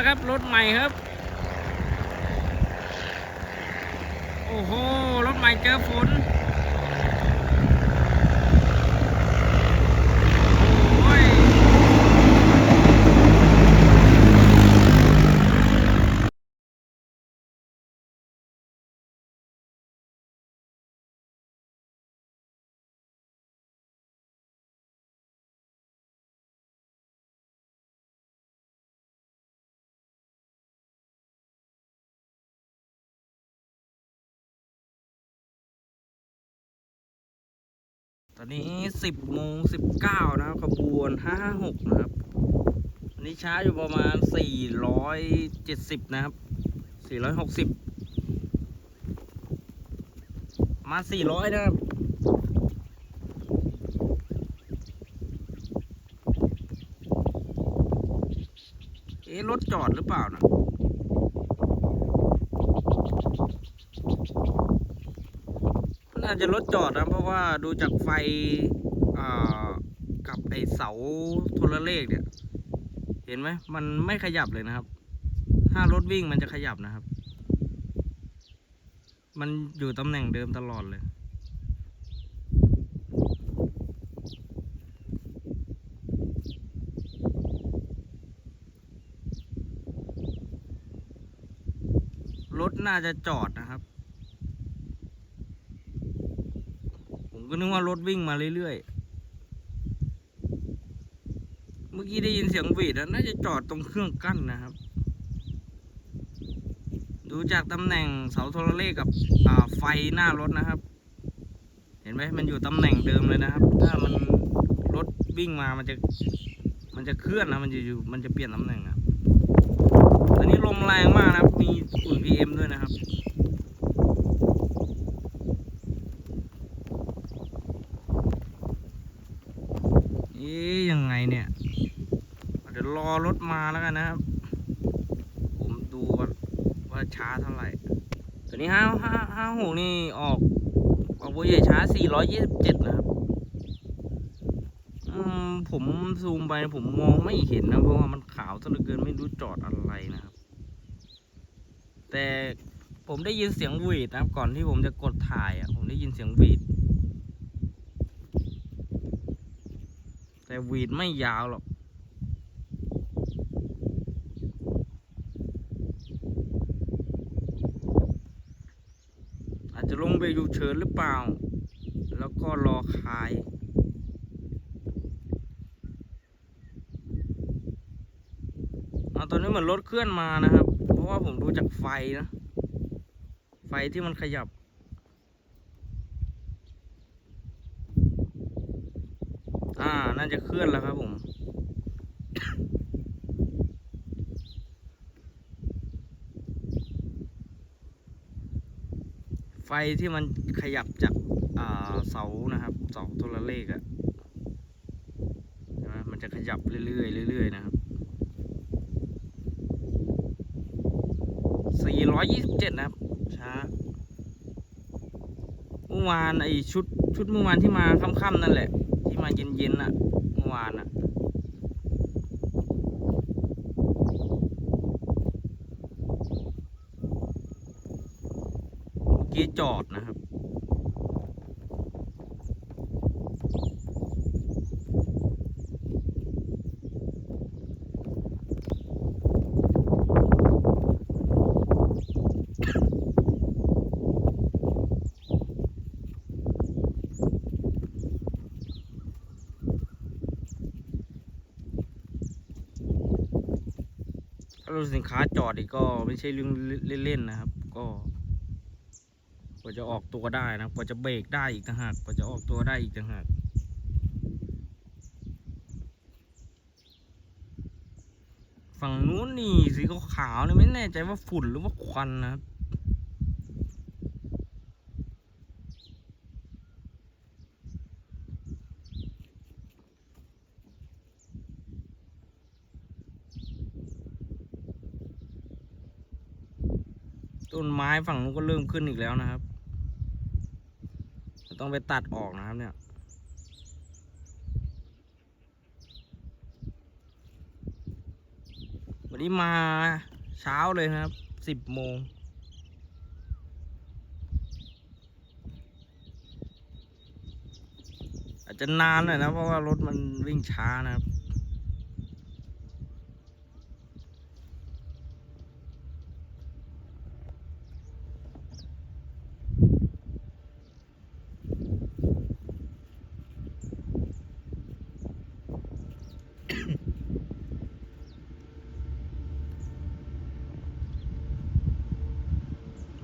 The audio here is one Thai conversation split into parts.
แล้วครับ รถใหม่ครับ โอ้โห รถใหม่เจอฝน โอ้ย ต อนนี้สิบโมงสิบเก้านะครับขบวนห้าหกนะครับอันนี้ช้าอยู่ประมาณสี่ร้อยเจ็ดสิบนะครับสี่ร้อยหกสิบมาสี่ร้อยนะครับเอ๊ะรถจอดหรือเปล่านะ น่าจะรถจอดนะเพราะว่าดูจากไฟกับไอเสาโทรเลขเนี่ย เห็นไหมมันไม่ขยับเลยนะครับ ถ้ารถวิ่งมันจะขยับนะครับ มันอยู่ตำแหน่งเดิมตลอดเลยรถน่าจะจอดนะครับ ผม ก็นึกว่ารถวิ่งมาเรื่อยๆ เมื่อกี้ได้ยินเสียงหวีดน่าจะจอดตรงเครื่องกั้นนะครับ ดูจากตำแหน่งเสาโทรเลขกับไฟหน้ารถนะครับ เห็นไหมมันอยู่ตำแหน่งเดิมเลยนะครับ ถ้ามันรถวิ่งมามันจะ มันจะเคลื่อนนะ มันจะอยู่ มันจะเปลี่ยนตำแหน่งครับอันนี้ลมแรงมากนะครับ มีฝุ่น PM ด้วยนะครับ๊ยังไงเนี่ย เดี๋ยวรอรถมาแล้วกันนะครับ ผมดูว่าว่าช้าเท่าไหร่ ตัวนี้ห้าห้าห้าหกนี่ออกออกบัวใหญ่ช้า427นะครับผมซูมไปผมมองไม่เห็นนะ เพราะว่ามันขาวซะเหลือเกินไม่รู้จอดอะไรนะครับ แต่ผมได้ยินเสียงวีดนะครับ ก่อนที่ผมจะกดถ่ายอะ ผมได้ยินเสียงวีด แต่หวีดไม่ยาวหรอกอาจจะลงไปยูเชิญหรือเปล่า แล้วก็รอคายเอาตอนนี้เหมือนรถเคลื่อนมานะครับ เพราะว่าผมดูจากไฟนะ ไฟที่มันขยับ อ่า น่า จะเคลื่อนแล้วครับผม ไฟที่มันขยับจากาเสานะครับเสาโทรเลขอะมันจะขยับเรื่อยๆเรื่อยๆนะครับ 427 นะครับ ช้า เมื่อวานไอชุดชุดเมื่อวานที่มาค่ำๆนั่นแหละ ที่มาเย็นๆน่ะเมื่อ วานอะเมื่อกี้จอดนะครับ รถสินค้าจอดอีกก็ไม่ใช่เรื่องเล่นๆนะครับ ก็กว่าจะออกตัวได้นะกว่าจะเบรกได้อีกต่างหากกว่าจะออกตัวได้อีกต่างหากฝั่งนู้นนี่สีขาวๆนี่ไม่แน่ใจว่าฝุ่นหรือว่าควันนะครับ ฝั่งนู้นก็เริ่มขึ้นอีกแล้วนะครับ ต้องไปตัดออกนะครับเนี่ย วันนี้มาเช้าเลยนะครับสิบโมงอาจจะนานหน่อยนะเพราะว่ารถมันวิ่งช้านะครับ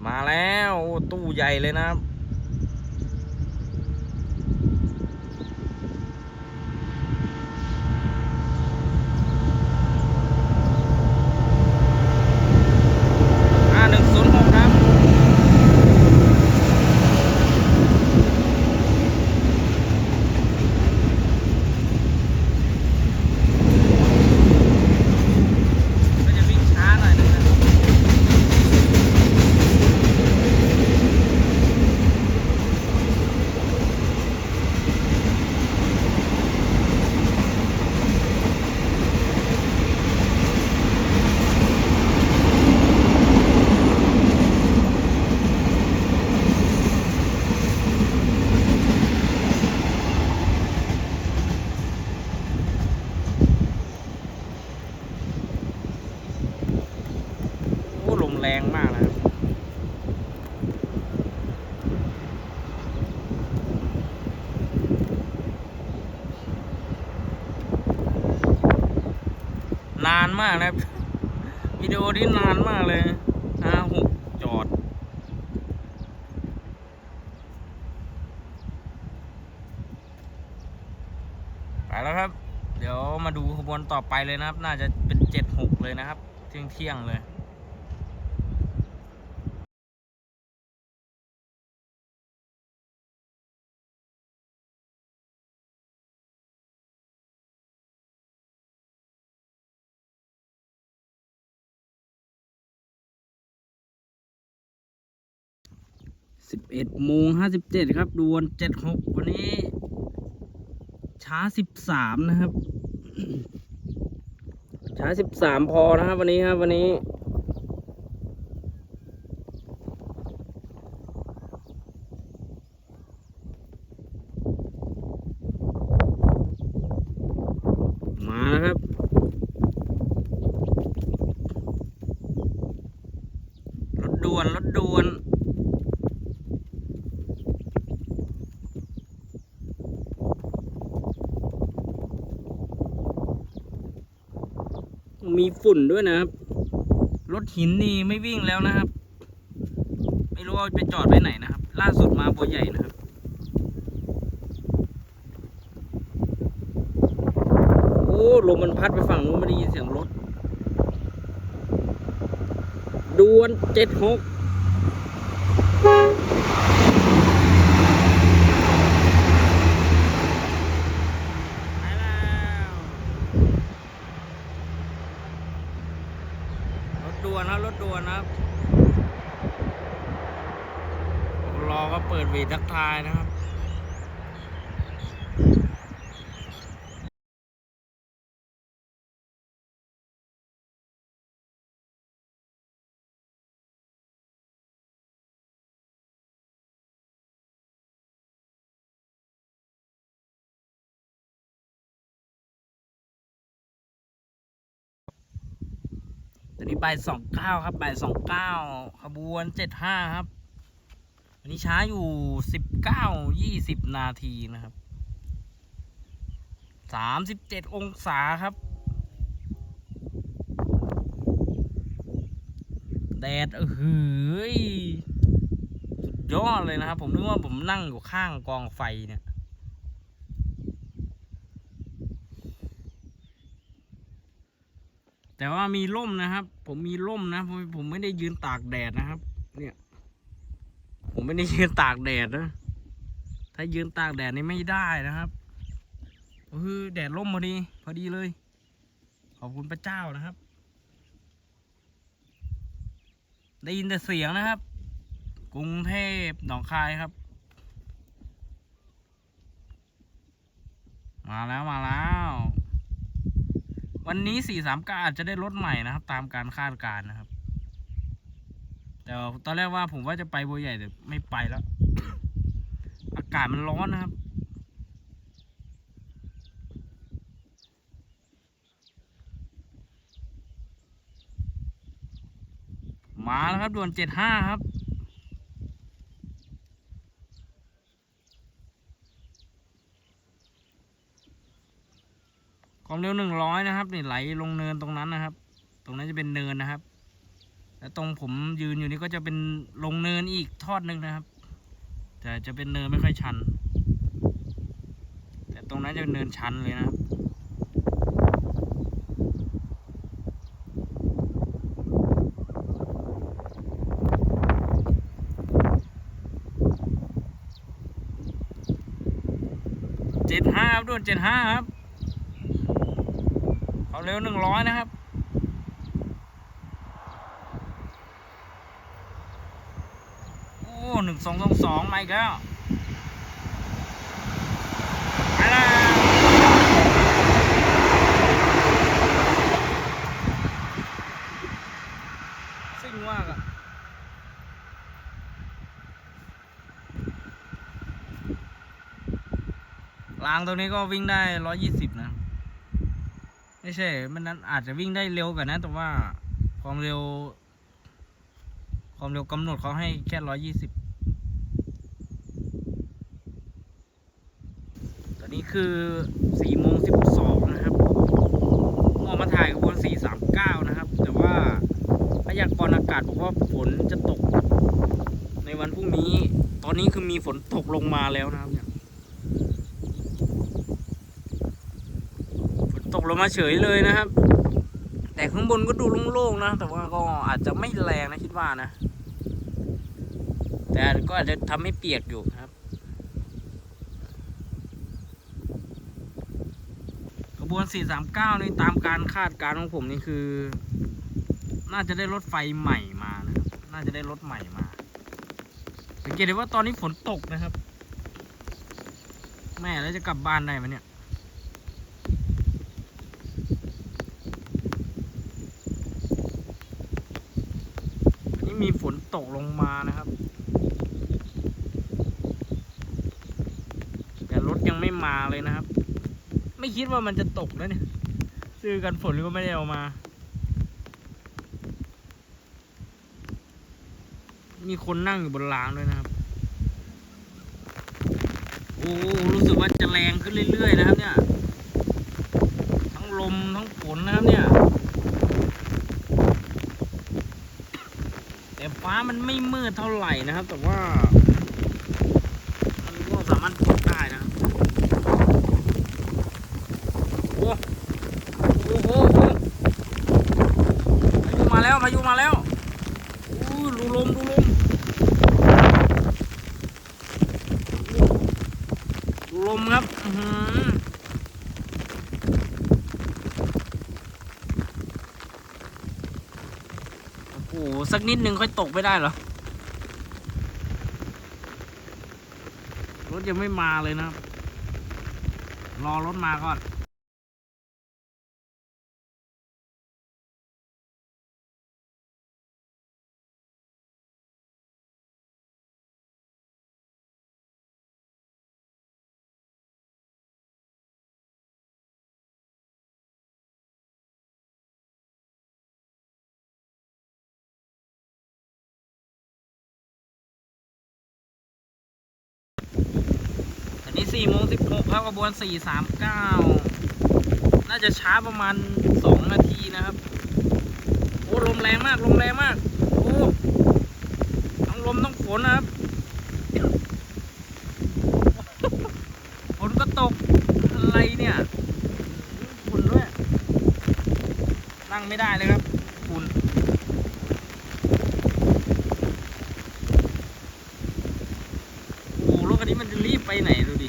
มาแล้วตู้ใหญ่เลยนะครับ ห้าหนึ่งศูนย์หกครับ ก็จะวิ่งช้าหน่อยนึงนะครับ โอ้ลมแรงมากนะครับ นานมากนะครับวิดีโอนี้นานมากเลยห้าหกจอด ไปแล้วครับ เดี๋ยวมาดูขบวนต่อไปเลยนะครับ น่าจะเป็นเจ็ดหกเลยนะครับ เที่ยงเที่ยงเลย สิบเอ็ดโมงห้าสิบเจ็ดครับดวนเจ็ดหกวันนี้ ช้าสิบสามนะครับ ช้าสิบสามพอนะครับวันนี้ครับวันนี้มาแล้วครับรถด่วนรถด่วน มี ฝุ่นด้วยนะครับ รถหินนี่ไม่วิ่งแล้วนะครับ ไม่รู้ว่าไปจอดไว้ไหนนะครับ ล่าสุดมาบัวใหญ่นะครับโอ้ลมมันพัดไปฝั่งนู้นไม่ได้ยินเสียงรถดวนเจ็ดหกไปแล้วรถด่วนครับรถด่วนครับ ร บีทักทายนะครับตอนนี้ใบสองเก้าครับใบสองเก้าขบวนเจ็ดห้าครับันนี้ช้าอยู่สิบเก้ายี่สิบนาทีนะครับสามสิบเจ็ดองศาครับ แดดเออหือสุดยอดเลยนะครับ ผมนึกว่าผมนั่งอยู่ข้างกองไฟเนี่ยแต่ว่ามีร่มนะครับ ผมมีร่มนะผมผมไม่ได้ยืนตากแดดนะครับ ไม่ได้ยืนตากแดดนะ ถ้ายืนตากแดดนี่ไม่ได้นะครับเออแดดร่มพอดี พอดีเลย ขอบคุณพระเจ้านะครับ ได้ยินแต่เสียงนะครับ กรุงเทพหนองคายครับ มาแล้วมาแล้ว วันนี้สี่สามกาอาจจะได้รถใหม่นะครับ ตามการคาดการณ์นะครับ แต่ตอนแรกว่าผมว่าจะไปบัวใหญ่แต่ไม่ไปแล้ว อากาศมันร้อนนะครับ มาแล้วครับด่วนเจ็ดห้าครับความเร็วหนึ่งร้อยนะครับนี่ไหลลงเนินตรงนั้นนะครับ ตรงนั้นจะเป็นเนินนะครับ และตรงผมยืนอยู่นี่ก็จะเป็นลงเนินอีกทอดหนึ่งนะครับ แต่จะเป็นเนินไม่ค่อยชัน แต่ตรงนั้นจะเป็นเนินชันเลยนะครับเจ็ดห้าครับด่วนเจ็ดห้าครับ เขาเร็วหนึ่งร้อยนะครับ โอ้ หนึ่งสองสองสองมาอีกแล้วไปแล้วซิ่งมากอะรางตรงนี้ก็วิ่งได้ร้อยยี่สิบนะ ไม่ใช่ มันนั้นอาจจะวิ่งได้เร็วกว่านะ แต่ว่าความเร็ว ความเร็วกำหนดเขาให้แค่ร้อยยี่สิบ ตอ นี้คือสี่โมงสิบสองนะครับมออมาถ่ายกับวันสี่สามเก้านะครับ แต่ว่าพยากรณ์อากาศบอกว่าฝนจะตก ในวันพรุ่งนี้ ตอนนี้คือมีฝนตกลงมาแล้วนะครับเนี่ยฝนตกลงมาเฉยเลยนะครับ แต่ข้างบนก็ดูโล่งๆนะ แต่ว่าก็อาจจะไม่แรงนะคิดว่านะ แต่ก็อาจจะทำให้เปียกอยู่ นะครับขบวน 439 นี่ตามการคาดการณ์ของผมนี่คือ น่าจะได้รถไฟใหม่มานะครับน่าจะได้รถใหม่มา สังเกตได้ว่าตอนนี้ฝนตกนะครับ แม่แล้วจะกลับบ้านได้ไหมเนี่ยนี่มีฝนตกลงมานะครับ แต่รถยังไม่มาเลยนะครับ ไม่คิดว่ามันจะตกแล้วเนี่ย ซื้อกันฝนก็ไม่ได้เอามา มีคนนั่งอยู่บนรางด้วยนะครับ โอ้รู้สึกว่าจะแรงขึ้นเรื่อยๆนะครับเนี่ย ทั้งลมทั้งฝนนะครับเนี่ย แต่ฟ้ามันไม่มืดเท่าไหร่นะครับ แต่ว่า มันก็สามารถตกได้นะครับ โอ้โอ้โหพายุ มาแล้วพายุมาแล้วอู้ดูลมดูลมดูลมครับอือหือโอ้โหสักนิดนึงค่อยตกไม่ได้เหรอ รถยังไม่มาเลยนะครับ รอรถมาก่อน นนี้สี่โมงสิบหกครับขบวนสี่สามเก้าน่าจะช้าประมาณสองนาทีนะครับ โอ้ลมแรงมากลมแรงมาก โอ้ทั้งลมทั้งฝนนะครับฝนก็ตกอะไรเนี่ยฝุ่นด้วย นั่งไม่ได้เลยครับฝุ่นโอ้รถคันนี้มันรีบ ไปไหนดูดิ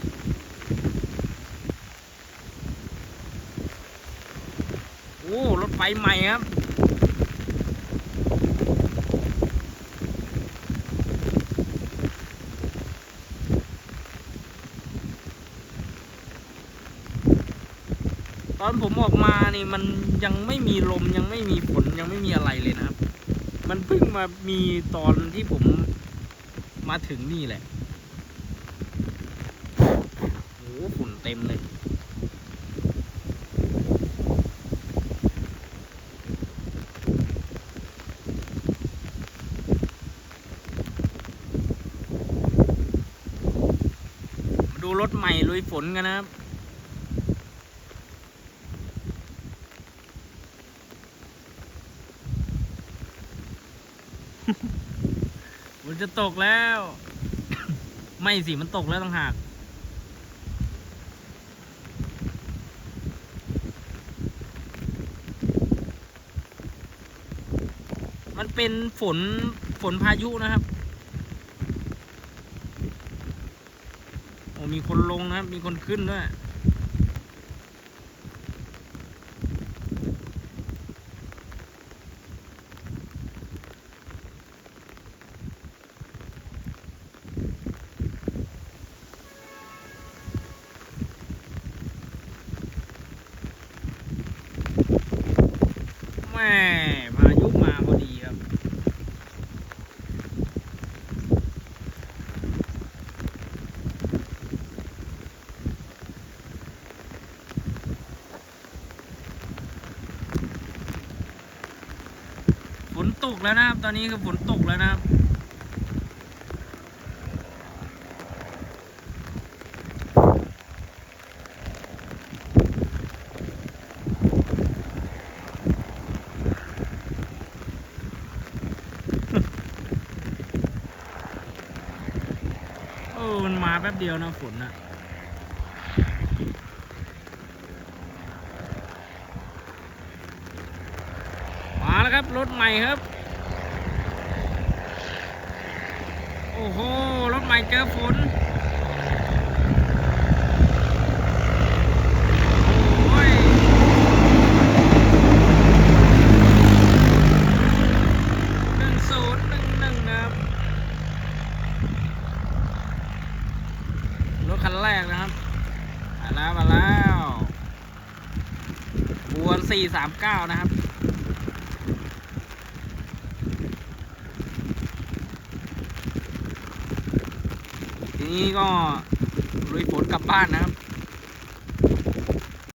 โอ้รถไฟใหม่ครับตอนอนผมออกมานี่มันยังไม่มีลมยังไม่มีฝนยังไม่มีอะไรเลยนะครับ มันเพิ่งมามีตอนที่ผมมาถึงนี่แหละโอ้โหฝุ่น เต็มเลยมาดูรถใหม่ลุยฝนกันนะครับมันจะตกแล้ว ไม่สิ มันตกแล้วต้องหาก เป็นฝนฝนพายุนะครับโอ้มีคนลงนะครับ มีคนขึ้นด้วย แม่พายุมาพอดีครับ ฝนตก แล้วนะครับ ตอนนี้คือฝนตกแล้วนะครับโอ้มันมาแป๊บเดียวนะฝนนะมาแล้วครับ รถใหม่ครับ อ้โห รถใหม่เจอฝนโอ้ยหนึ่งศูนย์หนึ่งหนึ่งครับรถคันแรกนะครับ มาแล้ว มาแล้วบวนสี่สามเก้านะครับ ที นี้ก็ลุยฝนกลับบ้านนะครับ